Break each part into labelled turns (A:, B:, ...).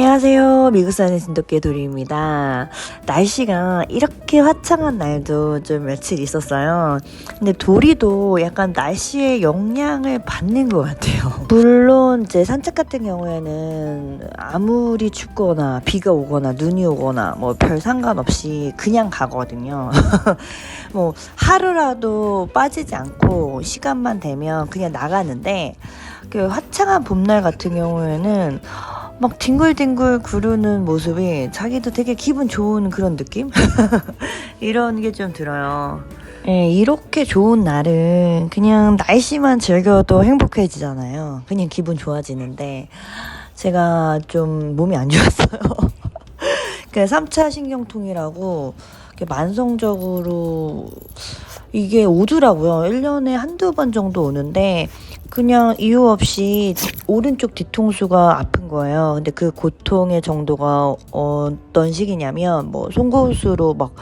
A: 안녕하세요. 미국 사는 진돗개 도리입니다. 날씨가 이렇게 화창한 날도 좀 며칠 있었어요. 근데 도리도 약간 날씨의 영향을 받는 것 같아요. 물론 이제 산책 같은 경우에는 아무리 춥거나 비가 오거나 눈이 오거나 뭐 별 상관없이 그냥 가거든요. 뭐 하루라도 빠지지 않고 시간만 되면 그냥 나가는데 그 화창한 봄날 같은 경우에는 막 뒹굴뒹굴 구르는 모습이 자기도 되게 기분 좋은 그런 느낌? 이런 게 좀 들어요. 예, 이렇게 좋은 날은 그냥 날씨만 즐겨도 행복해지잖아요. 그냥 기분 좋아지는데 제가 좀 몸이 안 좋았어요. 그 3차 신경통이라고 만성적으로 이게 오더라고요. 1년에 한두 번 정도 오는데 그냥 이유 없이 오른쪽 뒤통수가 아픈 거예요. 근데 그 고통의 정도가 어떤 시기냐면 뭐 송곳으로 막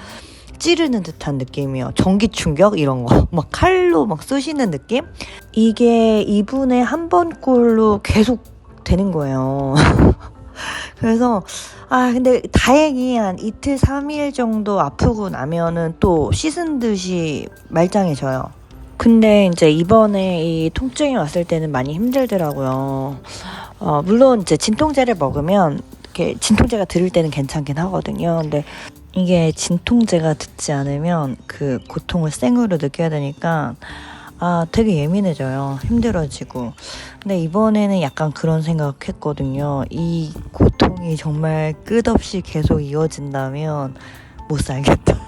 A: 찌르는 듯한 느낌이요. 전기 충격 이런 거. 막 칼로 막 쑤시는 느낌? 이게 2분에 한 번꼴로 계속 되는 거예요. 그래서 아 근데 다행히 한 이틀 3일 정도 아프고 나면은 또 씻은 듯이 말짱해져요. 근데 이제 이번에 이 통증이 왔을 때는 많이 힘들더라고요. 어, 물론 이제 진통제를 먹으면 이렇게 진통제가 들을 때는 괜찮긴 하거든요. 근데 이게 진통제가 듣지 않으면 그 고통을 생으로 느껴야 되니까 아 되게 예민해져요. 힘들어지고. 근데 이번에는 약간 그런 생각했거든요. 이 고통 이 정말 끝없이 계속 이어진다면 못 살겠다.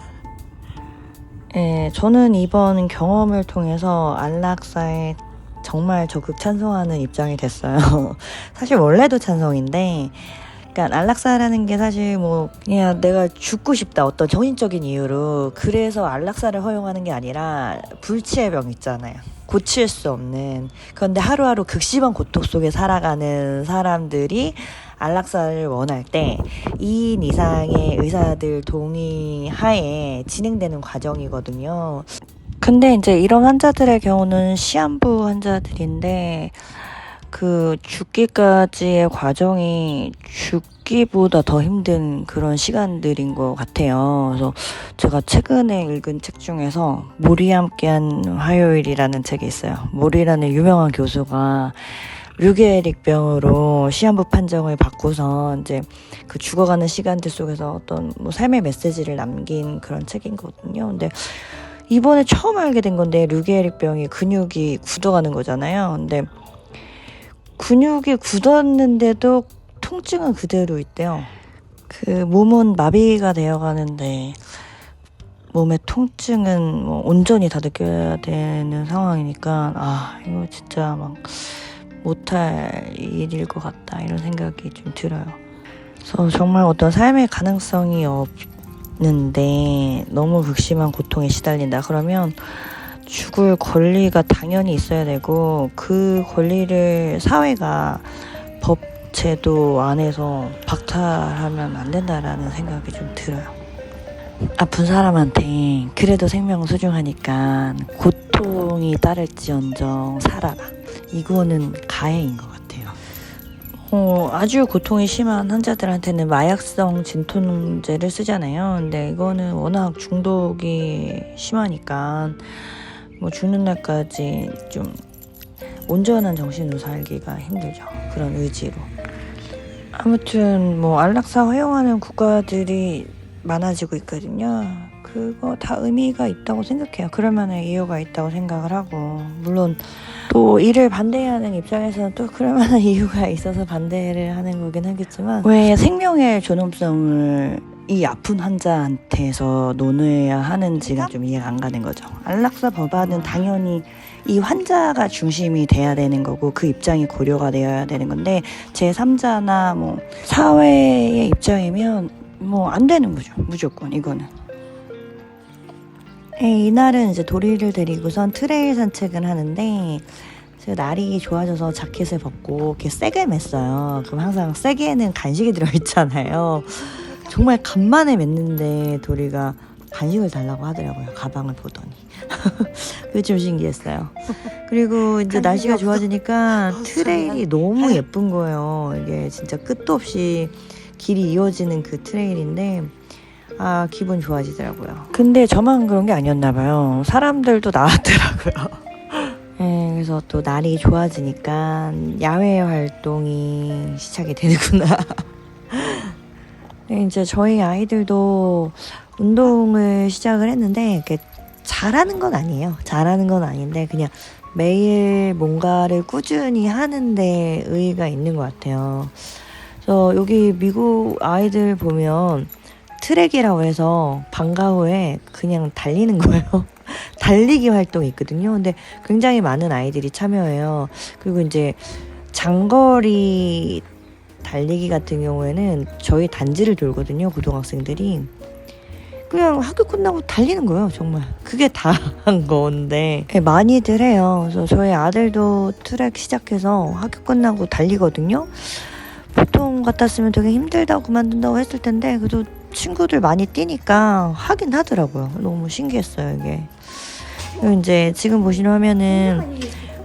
A: 예, 저는 이번 경험을 통해서 안락사에 정말 적극 찬성하는 입장이 됐어요. 사실 원래도 찬성인데, 그러니까 안락사라는 게 사실 뭐 그냥 내가 죽고 싶다 어떤 정신적인 이유로 그래서 안락사를 허용하는 게 아니라 불치의 병 있잖아요. 고칠 수 없는 그런데 하루하루 극심한 고통 속에 살아가는 사람들이 안락사를 원할 때 2인 이상의 의사들 동의 하에 진행되는 과정이거든요. 근데 이제 이런 환자들의 경우는 시한부 환자들인데 그 죽기까지의 과정이 죽기보다 더 힘든 그런 시간들인 것 같아요. 그래서 제가 최근에 읽은 책 중에서 모리 함께한 화요일이라는 책이 있어요. 모리라는 유명한 교수가 류게릭 병으로 시한부 판정을 받고서 이제 그 죽어가는 시간들 속에서 어떤 뭐 삶의 메시지를 남긴 그런 책이거든요. 근데 이번에 처음 알게 된 건데 류게릭 병이 근육이 굳어가는 거잖아요. 근데 근육이 굳었는데도 통증은 그대로 있대요. 그 몸은 마비가 되어 가는데 몸의 통증은 뭐 온전히 다 느껴야 되는 상황이니까 아 이거 진짜 막 못할 일일 것 같다 이런 생각이 좀 들어요. 그래서 정말 어떤 삶의 가능성이 없는데 너무 극심한 고통에 시달린다 그러면 죽을 권리가 당연히 있어야 되고 그 권리를 사회가 법 제도 안에서 박탈하면 안 된다라는 생각이 좀 들어요. 아픈 사람한테 그래도 생명은 소중하니까 고통이 따를지언정 살아라. 이거는 가해인 것 같아요. 어, 아주 고통이 심한 환자들한테는 마약성 진통제를 쓰잖아요. 근데 이거는 워낙 중독이 심하니까 뭐 죽는 날까지 좀 온전한 정신으로 살기가 힘들죠. 그런 의지로. 아무튼 뭐 안락사 허용하는 국가들이 많아지고 있거든요. 그거 다 의미가 있다고 생각해요. 그럴 만한 이유가 있다고 생각을 하고 물론 또 이를 반대하는 입장에서는 또 그럴만한 이유가 있어서 반대를 하는 거긴 하겠지만 왜 생명의 존엄성을 이 아픈 환자한테서 논해야 하는지가 좀 이해가 안 가는 거죠. 안락사 법안은 당연히 이 환자가 중심이 돼야 되는 거고 그 입장이 고려가 되어야 되는 건데 제 3자나 뭐 사회의 입장이면 뭐 안 되는 거죠. 무조건 이거는. 예, 이날은 이제 도리를 데리고선 트레일 산책을 하는데 제가 날이 좋아져서 자켓을 벗고 이렇게 세게 맸어요. 그럼 항상 세게는 간식이 들어있잖아요. 정말 간만에 맸는데 도리가 간식을 달라고 하더라고요. 가방을 보더니. 그게 좀 신기했어요. 그리고 이제 날씨가
B: 없어.
A: 좋아지니까
B: 어,
A: 트레일이 너무 예쁜 거예요. 이게 진짜 끝도 없이 길이 이어지는 그 트레일인데 아 기분 좋아지더라고요. 근데 저만 그런 게 아니었나 봐요. 사람들도 나왔더라고요. 네, 그래서 또 날이 좋아지니까 야외 활동이 시작이 되는구나. 네, 이제 저희 아이들도 운동을 시작을 했는데 이렇게 잘하는 건 아니에요. 잘하는 건 아닌데 그냥 매일 뭔가를 꾸준히 하는데 의의가 있는 것 같아요. 그래서 여기 미국 아이들 보면 트랙이라고 해서 방과 후에 그냥 달리는 거예요. 달리기 활동이 있거든요. 근데 굉장히 많은 아이들이 참여해요. 그리고 이제 장거리 달리기 같은 경우에는 저희 단지를 돌거든요. 고등학생들이. 그냥 학교 끝나고 달리는 거예요, 정말. 그게 다 한 건데. 네, 많이들 해요. 그래서 저희 아들도 트랙 시작해서 학교 끝나고 달리거든요. 보통 같았으면 되게 힘들다고 그만둔다고 했을 텐데, 그래도 친구들 많이 뛰니까 하긴 하더라고요. 너무 신기했어요, 이게. 이제 지금 보시는 화면은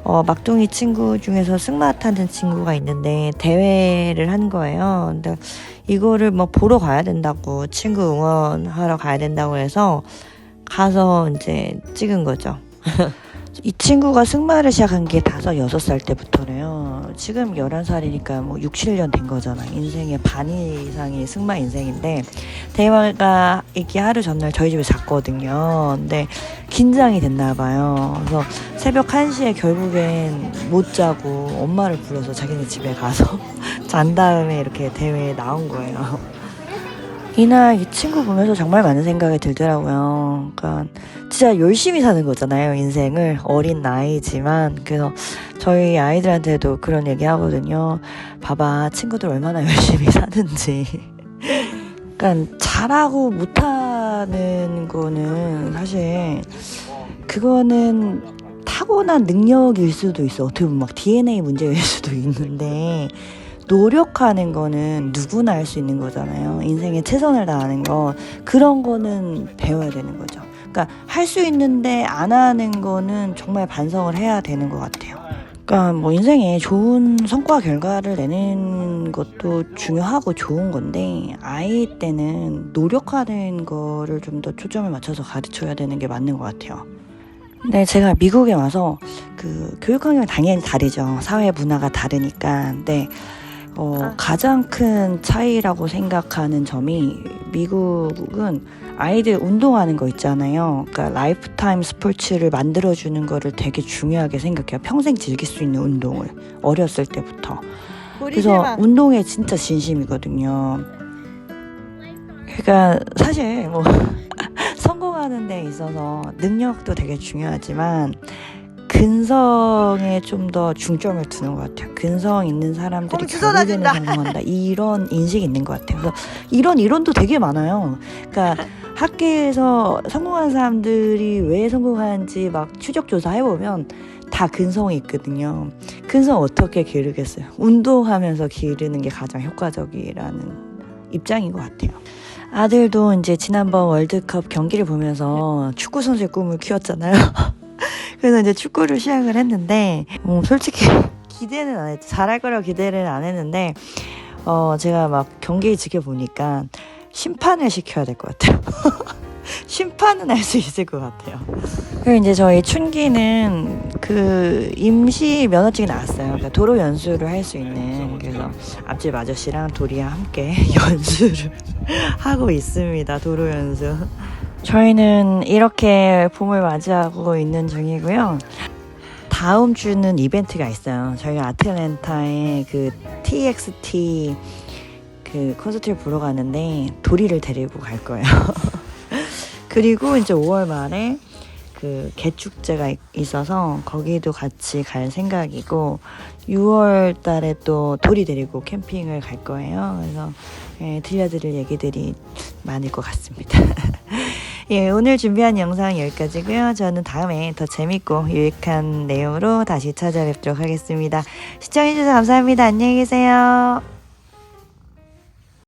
A: 어, 막둥이 친구 중에서 승마 타는 친구가 있는데 대회를 한 거예요. 근데 이거를 뭐 보러 가야 된다고 친구 응원하러 가야 된다고 해서 가서 이제 찍은 거죠. 이 친구가 승마를 시작한 게 다섯 여섯 살 때부터래요. 지금 열한 살이니까 뭐 6, 7년 된 거잖아. 인생의 반 이상이 승마 인생인데 대회가 있기 하루 전날 저희 집에 잤거든요. 근데 긴장이 됐나 봐요. 그래서 새벽 1시에 결국엔 못 자고 엄마를 불러서 자기네 집에 가서 잔 다음에 이렇게 대회에 나온 거예요. 이날 이 친구 보면서 정말 많은 생각이 들더라고요. 그러니까 진짜 열심히 사는 거잖아요, 인생을. 어린 나이지만. 그래서 저희 아이들한테도 그런 얘기 하거든요. 봐봐, 친구들 얼마나 열심히 사는지. 그러니까 잘하고 못하는 거는 사실 그거는 타고난 능력일 수도 있어. 어떻게 보면 막 DNA 문제일 수도 있는데 노력하는 거는 누구나 할 수 있는 거잖아요. 인생에 최선을 다하는 거 그런 거는 배워야 되는 거죠. 그러니까 할 수 있는데 안 하는 거는 정말 반성을 해야 되는 것 같아요. 그러니까 뭐 인생에 좋은 성과 결과를 내는 것도 중요하고 좋은 건데 아이 때는 노력하는 거를 좀 더 초점을 맞춰서 가르쳐야 되는 게 맞는 것 같아요. 네, 제가 미국에 와서 그 교육 환경이 당연히 다르죠. 사회 문화가 다르니까. 근데 어,
B: 아.
A: 가장 큰 차이라고 생각하는 점이 미국은 아이들 운동하는 거 있잖아요. 그러니까 라이프타임 스포츠를 만들어주는 거를 되게 중요하게 생각해요. 평생 즐길 수 있는 운동을 어렸을 때부터. 그래서 운동에 진짜 진심이거든요. 그러니까 사실 뭐 성공하는 데 있어서 능력도 되게 중요하지만 근성에 좀 더 중점을 두는 것 같아요. 근성 있는 사람들이 결국에는. 성공한다. 이런 인식이 있는 것 같아요. 그래서 이런 이론도 되게 많아요. 그러니까 학계에서 성공한 사람들이 왜 성공하는지 막 추적 조사해 보면 다 근성이 있거든요. 근성 어떻게 기르겠어요? 운동하면서 기르는 게 가장 효과적이라는 입장인 것 같아요. 아들도 이제 지난번 월드컵 경기를 보면서 축구 선수의 꿈을 키웠잖아요. 그래서 이제 축구를 시작을 했는데, 음, 솔직히 기대는 안 했죠. 잘할 거라고 기대를 안 했는데, 어, 제가 막 경기 지켜보니까 심판을 시켜야 될 것 같아요. 심판은 할 수 있을 것 같아요. 그리고 이제 저희 춘기는 그 임시 면허증이 나왔어요. 그러니까 도로 연수를 할 수 있는 그래서 앞집 아저씨랑 도리와 함께 연수를 하고 있습니다. 도로 연수. 저희는 이렇게 봄을 맞이하고 있는 중이고요. 다음 주는 이벤트가 있어요. 저희가 아틀랜타에 그 TXT 그 콘서트를 보러 가는데 도리를 데리고 갈 거예요. 그리고 이제 5월 말에 그 개축제가 있- 있어서 거기도 같이 갈 생각이고 6월 달에 또 도리 데리고 캠핑을 갈 거예요. 그래서 예, 들려드릴 얘기들이 많을 것 같습니다. 예, 오늘 준비한 영상 여기까지고요. 저는 다음에 더 재밌고 유익한 내용으로 다시 찾아뵙도록 하겠습니다. 시청해주셔서 감사합니다. 안녕히 계세요.